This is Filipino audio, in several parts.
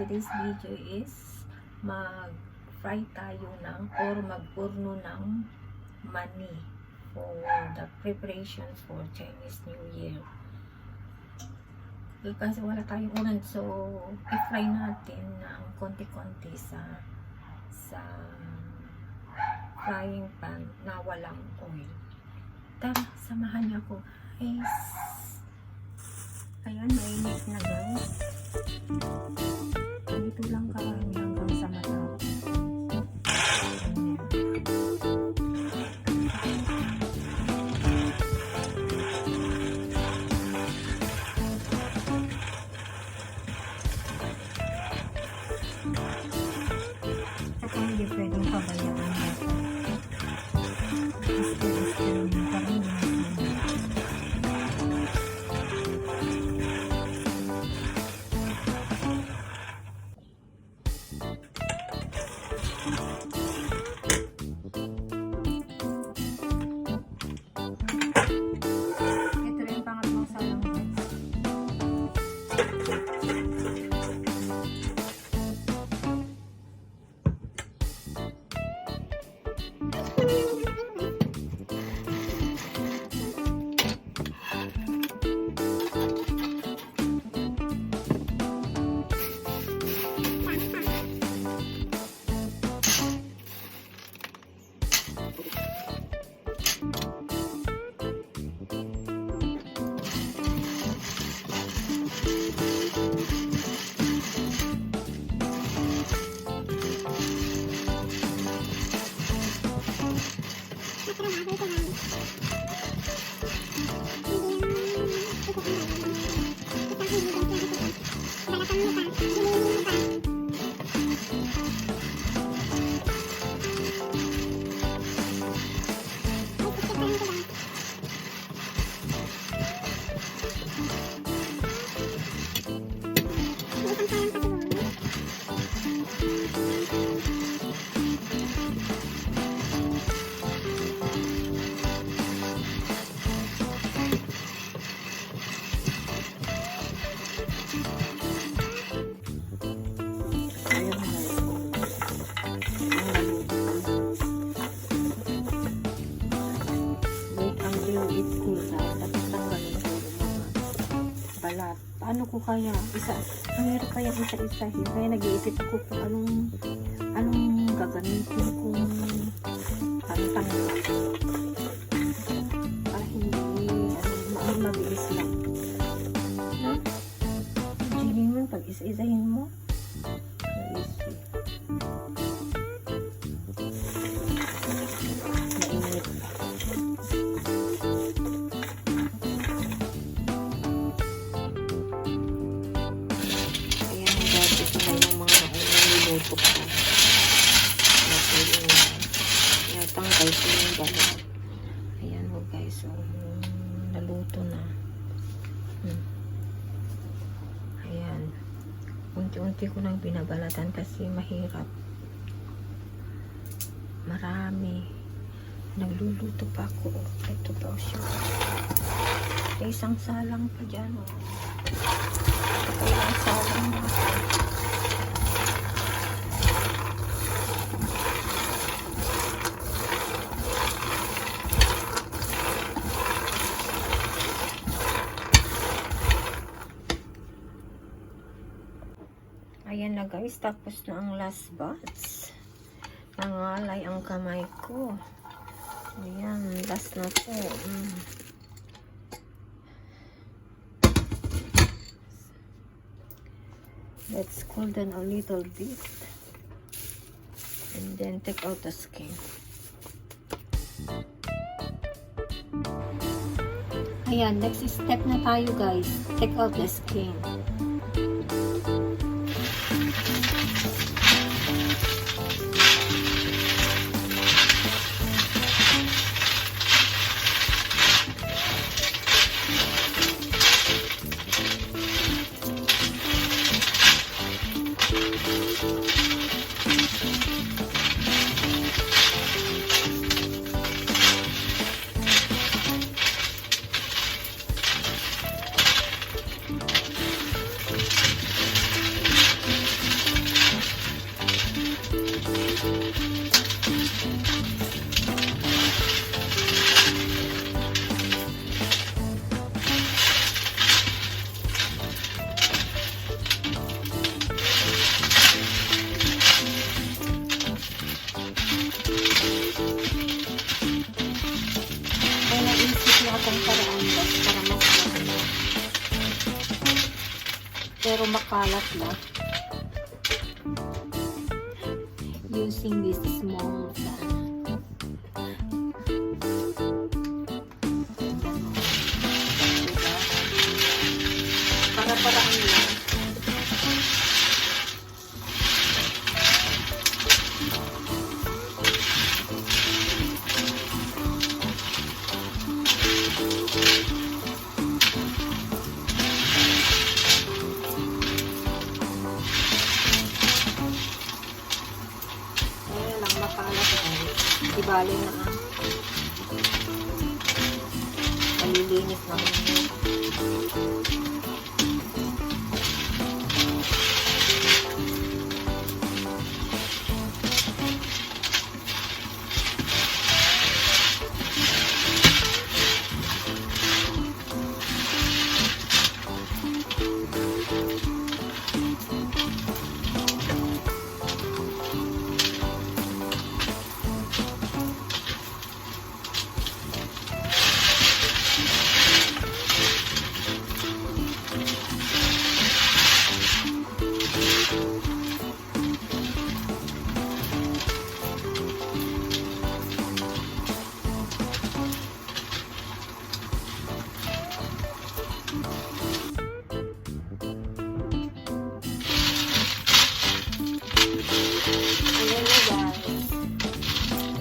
today's video is mag-fry tayo ng or mag-urno ng mani for the preparation for Chinese New Year. Eh, Kasi wala tayong unan, so i-fry natin ng konti-konti sa sa frying pan na walang oil. Tara, samahan niyo ako guys. Ayan, mainit na guys. Dito lang karami hanggang sa matapos. から流れたな。Kaya? Isa, hirap kaya isa-isahin. Kaya nag-iisip ako kung anong anong gagamitin kong pantang para hindi ano, ma- mabilis lang. No? Jilin mo, pag isa-isahin mo, easy. Binabalatan kasi mahirap. Marami. Nagluluto pa ako. Ito pa siya. May isang salang pa dyan. Oh. Yung salang na. Ayan na guys, tapos na ang last batch. Nangalay ang kamay ko. Ayan, last na po. Mm. Let's cool down a little bit. And then take out the skin. Ayan, next step na tayo guys. Take out the skin. isang paraan guys para mas maganda. Pero makalat na. Using this small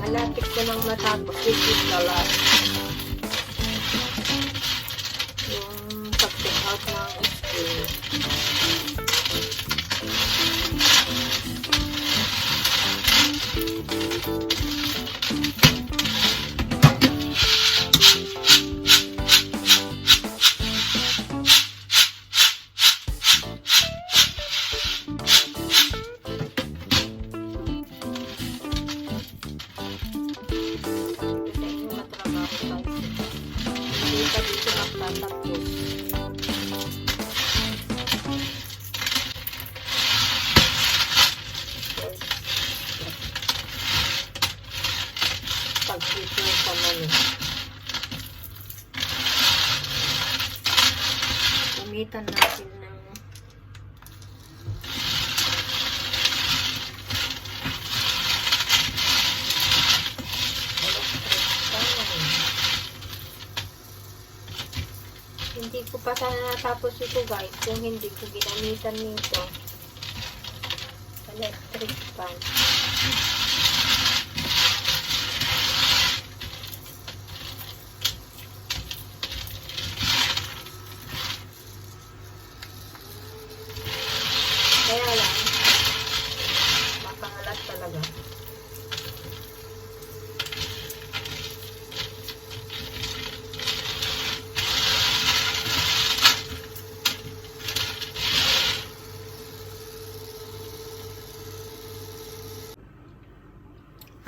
Malapit ko nang matapos. This is the last. Yung pag-check out ng school. Magtatapos. Pag-ito sa mani. Gamitan natin ng Hindi ko pa sana natapos ito guys kung hindi ko ginamitan nito. Electric fan. Kaya lang, makahalat talaga.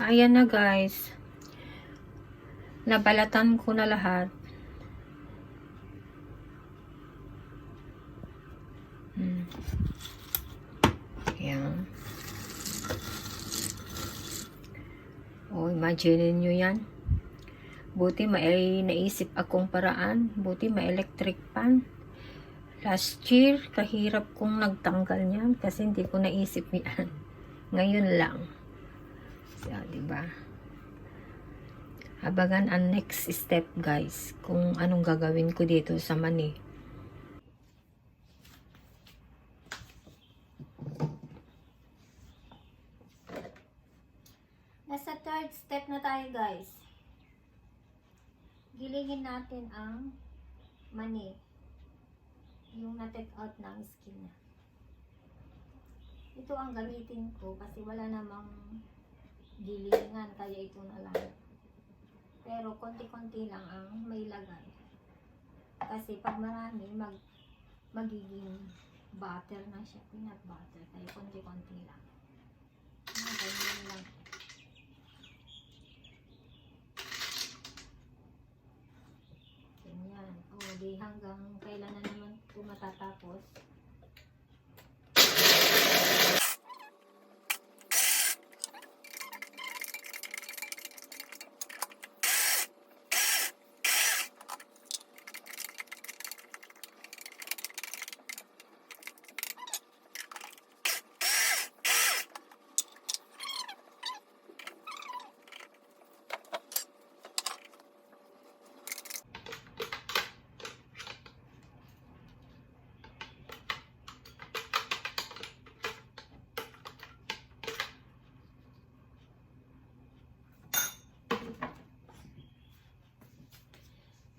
Ayan na guys. Nabalatan ko na lahat. Hmm. Ayan. Oh, imagine nyo yan. Buti may naisip akong paraan. Buti may electric pan. Last year, kahirap kong nagtanggal niyan kasi hindi ko naisip yan. Ngayon lang. So, di ba? Abangan ang next step, guys. Kung anong gagawin ko dito sa mani. Nasa third step na tayo, guys. Gilingin natin ang mani. Yung na-take out ng skin na. Ito ang gamitin ko kasi wala namang gilingan kaya ito na lang. Pero konti-konti lang ang may lagay. Kasi pag marami mag magiging butter na siya, peanut butter. Kaya konti-konti lang. Ah, ganyan lang. Ganyan. O, di hanggang kailan na naman ito matatapos.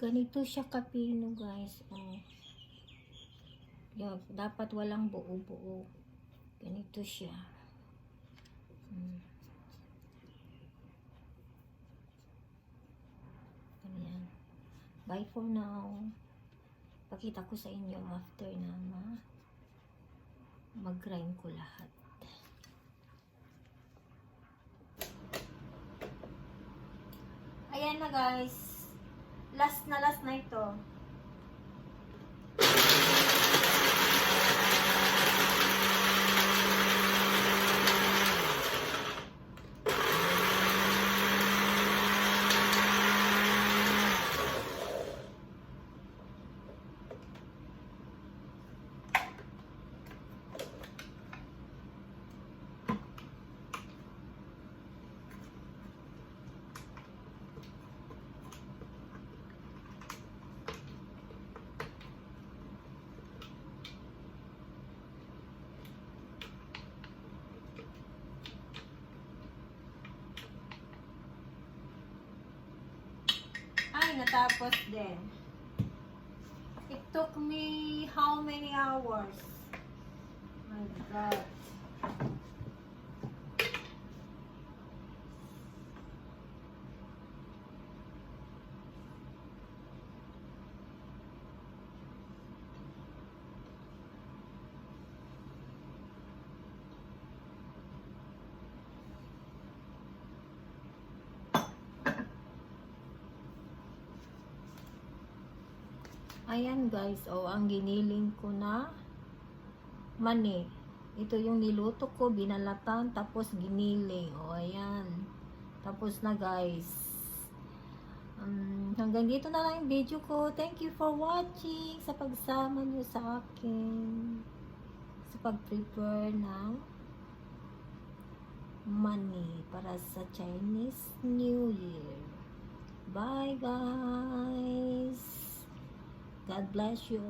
Ganito siya kapino guys. Oh. Yun, dapat walang buo-buo. Ganito siya. Hmm. Bye for now. Pakita ko sa inyo after na ma mag-grind ko lahat. Ayan na guys. Last na last na ito. Natapos din. It took me how many hours? My God. Ayan guys, oh, ang giniling ko na mani. Ito yung niluto ko, binalatan, tapos giniling. Oh, ayan. Tapos na guys. Um, hanggang dito na lang yung video ko. Thank you for watching sa pagsama nyo sa akin. Sa pag-prepare ng money para sa Chinese New Year. Bye guys! God bless you.